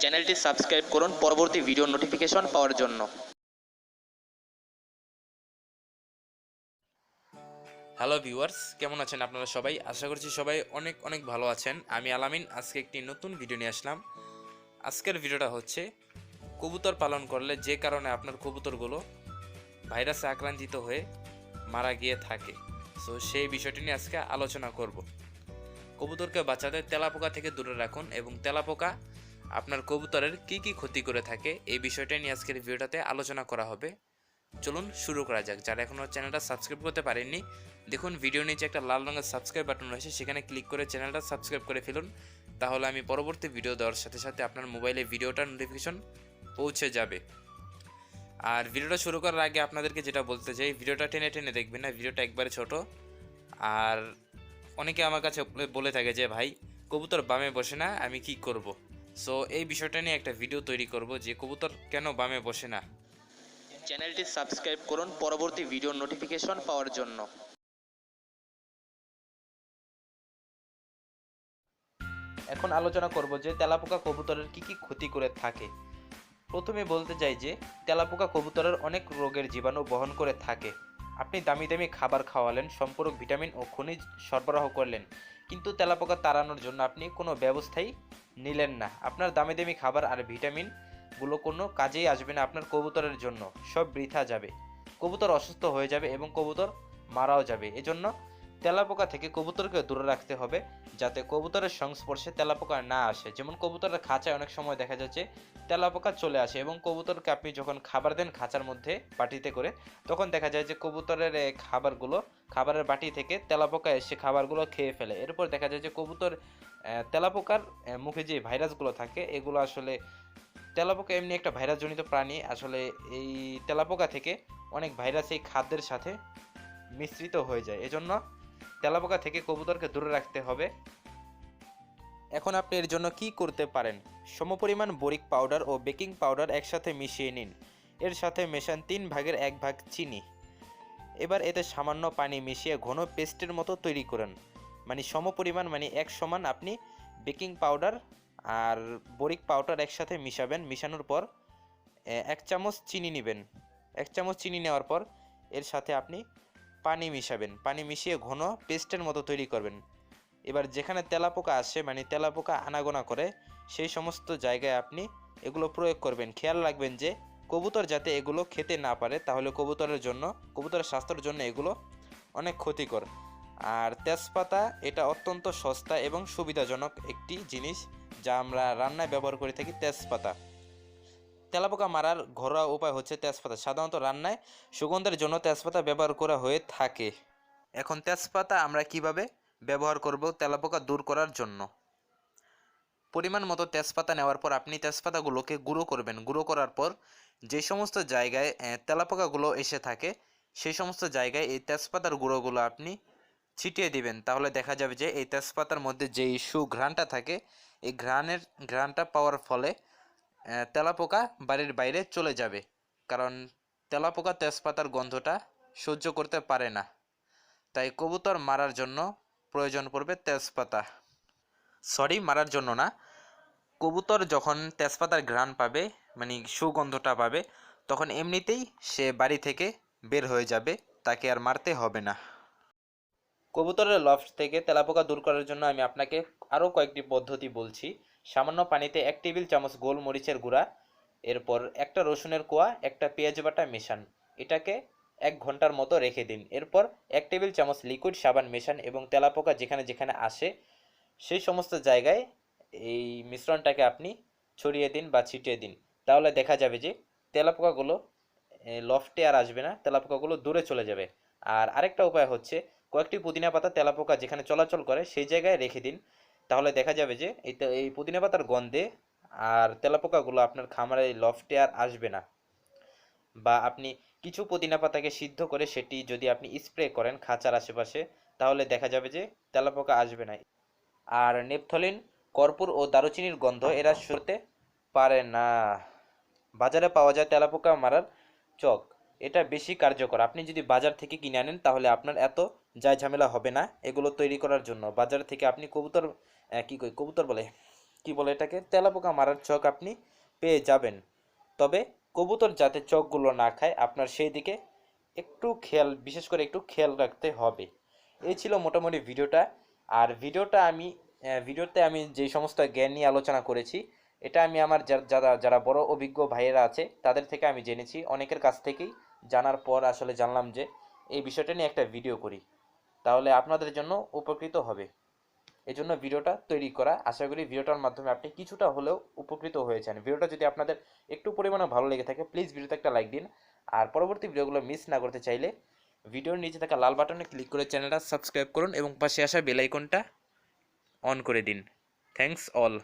চ্যানেলটি সাবস্ক্রাইব করুন পরবর্তী ভিডিও নোটিফিকেশন পাওয়ার জন্য। হ্যালো ভিউয়ার্স, কেমন আছেন আপনারা সবাই? আশা করছি সবাই অনেক অনেক ভালো আছেন। আমি আলামিন, আজকে একটি নতুন ভিডিও নিয়ে আসলাম। আজকের ভিডিওটা হচ্ছে, কবুতর পালন করলে যে কারণে আপনার কবুতরগুলো ভাইরাসে আক্রান্তিত হয়ে মারা গিয়ে থাকে। সো সেই বিষয়টি নিয়ে আজকে আলোচনা করব। কবুতরকে বাঁচাতে তেলাপোকা থেকে দূরে রাখুন এবং তেলাপোকা আপনার কবুতরের কি কি ক্ষতি করে থাকে এই বিষয়টা নিয়ে আজকের ভিডিওটাতে আলোচনা করা হবে। চলুন শুরু করা যাক। যারা এখনও চ্যানেলটা সাবস্ক্রাইব করতে পারেননি, দেখুন ভিডিও নিচে একটা লাল রঙের সাবস্ক্রাইব বাটন রয়েছে, সেখানে ক্লিক করে চ্যানেলটা সাবস্ক্রাইব করে ফেলুন। তাহলে আমি পরবর্তী ভিডিও দেওয়ার সাথে সাথে আপনার মোবাইলে ভিডিওটার নোটিফিকেশন পৌঁছে যাবে। আর ভিডিওটা শুরু করার আগে আপনাদেরকে যেটা বলতে চাই, ভিডিওটা টেনে টেনে দেখবেন না, ভিডিওটা একবারে ছোট। আর অনেকে আমার কাছে বলে- বলে থাকে যে, ভাই, কবুতর বামে বসে না, আমি কি করব? সো এই বিষয়টা নিয়ে একটা ভিডিও তৈরি করব যে কবুতর কেন বামে বসে না। চ্যানেলটি সাবস্ক্রাইব করুন, পরবর্তী ভিডিও নোটিফিকেশন পাওয়ার জন্য। এখন আলোচনা করব যে তেলাপোকা কবুতরের কি কি ক্ষতি করে থাকে। প্রথমে বলতে চাই যে, তেলাপোকা কবুতরের অনেক রোগের জীবাণু বহন করে থাকে। আপনি দামি দামি খাবার খাওয়ালেন, সম্পূরক ভিটামিন ও খনিজ সরবরাহ করলেন, কিন্তু তেলাপোকা তাড়ানোর জন্য আপনি কোনো ব্যবস্থাই নিলেন না। আপনার দামি দামি খাবার আর ভিটামিনগুলো কোনো কাজেই আসবে না আপনার কবুতরের জন্য। সব বৃথা যাবে। কবুতর অসুস্থ হয়ে যাবে এবং কবুতর মারাও যাবে। এজন্য তেলাপোকা থেকে কবুতরকে দূরে রাখতে হবে যাতে কবুতরের সংস্পর্শে তেলাপোকা না আসে। যেমন কবুতরের খাঁচায় অনেক সময় দেখা যাচ্ছে তেলাপোকা চলে আসে এবং কবুতরকে আপনি যখন খাবার দেন খাঁচার মধ্যে বাটিতে করে, তখন দেখা যায় যে কবুতরের খাবারগুলো, খাবারের বাটি থেকে তেলাপোকা এসে খাবারগুলো খেয়ে ফেলে। এরপর দেখা যায় যে কবুতর তেলাপোকার মুখে যে ভাইরাসগুলো থাকে, এগুলো আসলে তেলাপোকা এমনি একটা ভাইরাসজনিত প্রাণী। আসলে এই তেলাপোকা থেকে অনেক ভাইরাস এই খাদ্যের সাথে মিশ্রিত হয়ে যায়। এজন্য তেলাপোকা থেকে কবুতরকে দূরে রাখতে হবে। এখন আপনি এর জন্য কি করতে পারেন? সমপরিমাণ বরিক পাউডার ও বেকিং পাউডার একসাথে মিশিয়ে নিন। এর সাথে মেশান তিন ভাগের এক ভাগ চিনি। এবার এতে সামান্য পানি মিশিয়ে ঘন পেস্টের মতো তৈরি করুন। মানে সমপরিমাণ মানে এক সমান আপনি বেকিং পাউডার আর বরিক পাউডার একসাথে মিশাবেন। মিশানোর পর এক চামচ চিনি নেবেন। এক চামচ চিনি নেওয়ার পর, এর সাথে আপনি পানি মিশাবেন। পানি মিশিয়ে ঘন পেস্টের মতো তৈরি করবেন। এবার যেখানে তেলাপোকা আসে মানে তেলাপোকা আনাগোনা করে, সেই সমস্ত জায়গায় আপনি এগুলো প্রয়োগ করবেন। খেয়াল রাখবেন যে কবুতর যাতে এগুলো খেতে না পারে, তাহলে কবুতরের জন্য, কবুতরের স্বাস্থ্যের জন্য এগুলো অনেক ক্ষতিকর। আর তেজপাতা, এটা অত্যন্ত সস্তা এবং সুবিধাজনক একটি জিনিস, যা আমরা রান্নায় ব্যবহার করে থাকি তেজপাতা। তেলাপোকা মারার ঘরোয়া উপায় হচ্ছে তেজপাতা। সাধারণত রান্নায় সুগন্ধের জন্য তেজপাতা ব্যবহার করা হয়ে থাকে। এখন তেজপাতা আমরা কীভাবে ব্যবহার করব তেলাপোকা দূর করার জন্য? পরিমাণ মতো তেজপাতা নেওয়ার পর আপনি তেজপাতাগুলোকে গুঁড়ো করবেন। গুঁড়ো করার পর যে সমস্ত জায়গায় তেলাপোকাগুলো এসে থাকে, সেই সমস্ত জায়গায় এই তেজপাতার গুঁড়োগুলো আপনি ছিটিয়ে দিবেন। তাহলে দেখা যাবে যে এই তেজপাতার মধ্যে যেই সুঘ্রাণটা থাকে, এই ঘ্রাণের, ঘ্রাণটা পাওয়ার ফলে তেলাপোকা বাড়ির বাইরে চলে যাবে। কারণ তেলাপোকা তেজপাতার গন্ধটা সহ্য করতে পারে না। তাই কবুতর মারার জন্য প্রয়োজন পড়বে তেজপাতা। সরি মারার জন্য না। কবুতর যখন তেজপাতার ঘ্রাণ পাবে মানে সুগন্ধটা পাবে, তখন এমনিতেই সে বাড়ি থেকে বের হয়ে যাবে। তাকে আর মারতে হবে না। কবুতরের লফট থেকে তেলাপোকা দূর করার জন্য আমি আপনাকে আরও কয়েকটি পদ্ধতি বলছি। সামান্য পানিতে এক টেবিল চামচ গোলমরিচের গুঁড়া, এরপর একটা রসুনের কোয়া, একটা পেঁয়াজ বাটা মেশান। এটাকে এক ঘণ্টার মতো রেখে দিন। এরপর এক টেবিল চামচ লিকুইড সাবান মেশান এবং তেলাপোকা যেখানে যেখানে আসে, সেই সমস্ত জায়গায় এই মিশ্রণটাকে আপনি ছড়িয়ে দিন বা ছিটিয়ে দিন। তাহলে দেখা যাবে যে তেলাপোকাগুলো লফটে আর আসবে না, তেলাপোকাগুলো দূরে চলে যাবে। আর আরেকটা উপায় হচ্ছে, কয়েকটি পুদিনা পাতা তেলাপোকা যেখানে চলাচল করে, সেই জায়গায় রেখে দিন। তাহলে দেখা যাবে যে এই এই পুদিনা পাতার গন্ধে আর তেলাপোকাগুলো আপনার খামারে লফটে আর আসবে না। বা আপনি কিছু পুদিনা পাতাকে সিদ্ধ করে সেটি যদি আপনি স্প্রে করেন খাঁচার আশেপাশে, তাহলে দেখা যাবে যে তেলাপোকা আসবে না। আর নেপথলিন, কর্পূর ও দারুচিনির গন্ধ এরা সরতে পারে না। বাজারে পাওয়া যায় তেলাপোকা মারার চক। এটা বেশি কার্যকর। আপনি যদি বাজার থেকে কিনে আনেন, তাহলে আপনার এত যায় ঝামেলা হবে না, এগুলো তৈরি করার জন্য। বাজার থেকে আপনি কবুতর কি কই, কবুতর বলে, কি বলে এটাকে, তেলাপোকা মারার চক আপনি পেয়ে যাবেন। তবে কবুতর যাতে চকগুলো না খায়, আপনার সেই দিকে একটু খেয়াল, বিশেষ করে একটু খেয়াল রাখতে হবে। এই ছিল মোটামুটি ভিডিওটা। আর ভিডিওটা আমি ভিডিওতে আমি যে সমস্ত জ্ঞান নিয়ে আলোচনা করেছি, এটা আমি আমার যারা যারা বড় অভিজ্ঞ ভাইয়েরা আছে, তাদের থেকে আমি জেনেছি। অনেকের কাছ থেকেই জানার পর আসলে জানলাম যে, এই বিষয়টা নিয়ে একটা ভিডিও করি। তাহলে আপনাদের জন্য উপকৃত হবে। এই জন্য ভিডিওটা তৈরি করা। আশা করি ভিডিওটার মাধ্যমে আপনি কিছুটা হলেও উপকৃত হয়েছেন। ভিডিওটা যদি আপনাদের একটু পরিমাণে ভালো লেগে থাকে প্লিজ ভিডিওতে একটা লাইক দিন। আর পরবর্তী ভিডিওগুলো মিস না করতে চাইলে ভিডিওর নিচে থাকা লাল বাটনে ক্লিক করে চ্যানেলটা সাবস্ক্রাইব করুন এবং পাশে আসা বেলাইকনটা অন করে দিন। Thanks all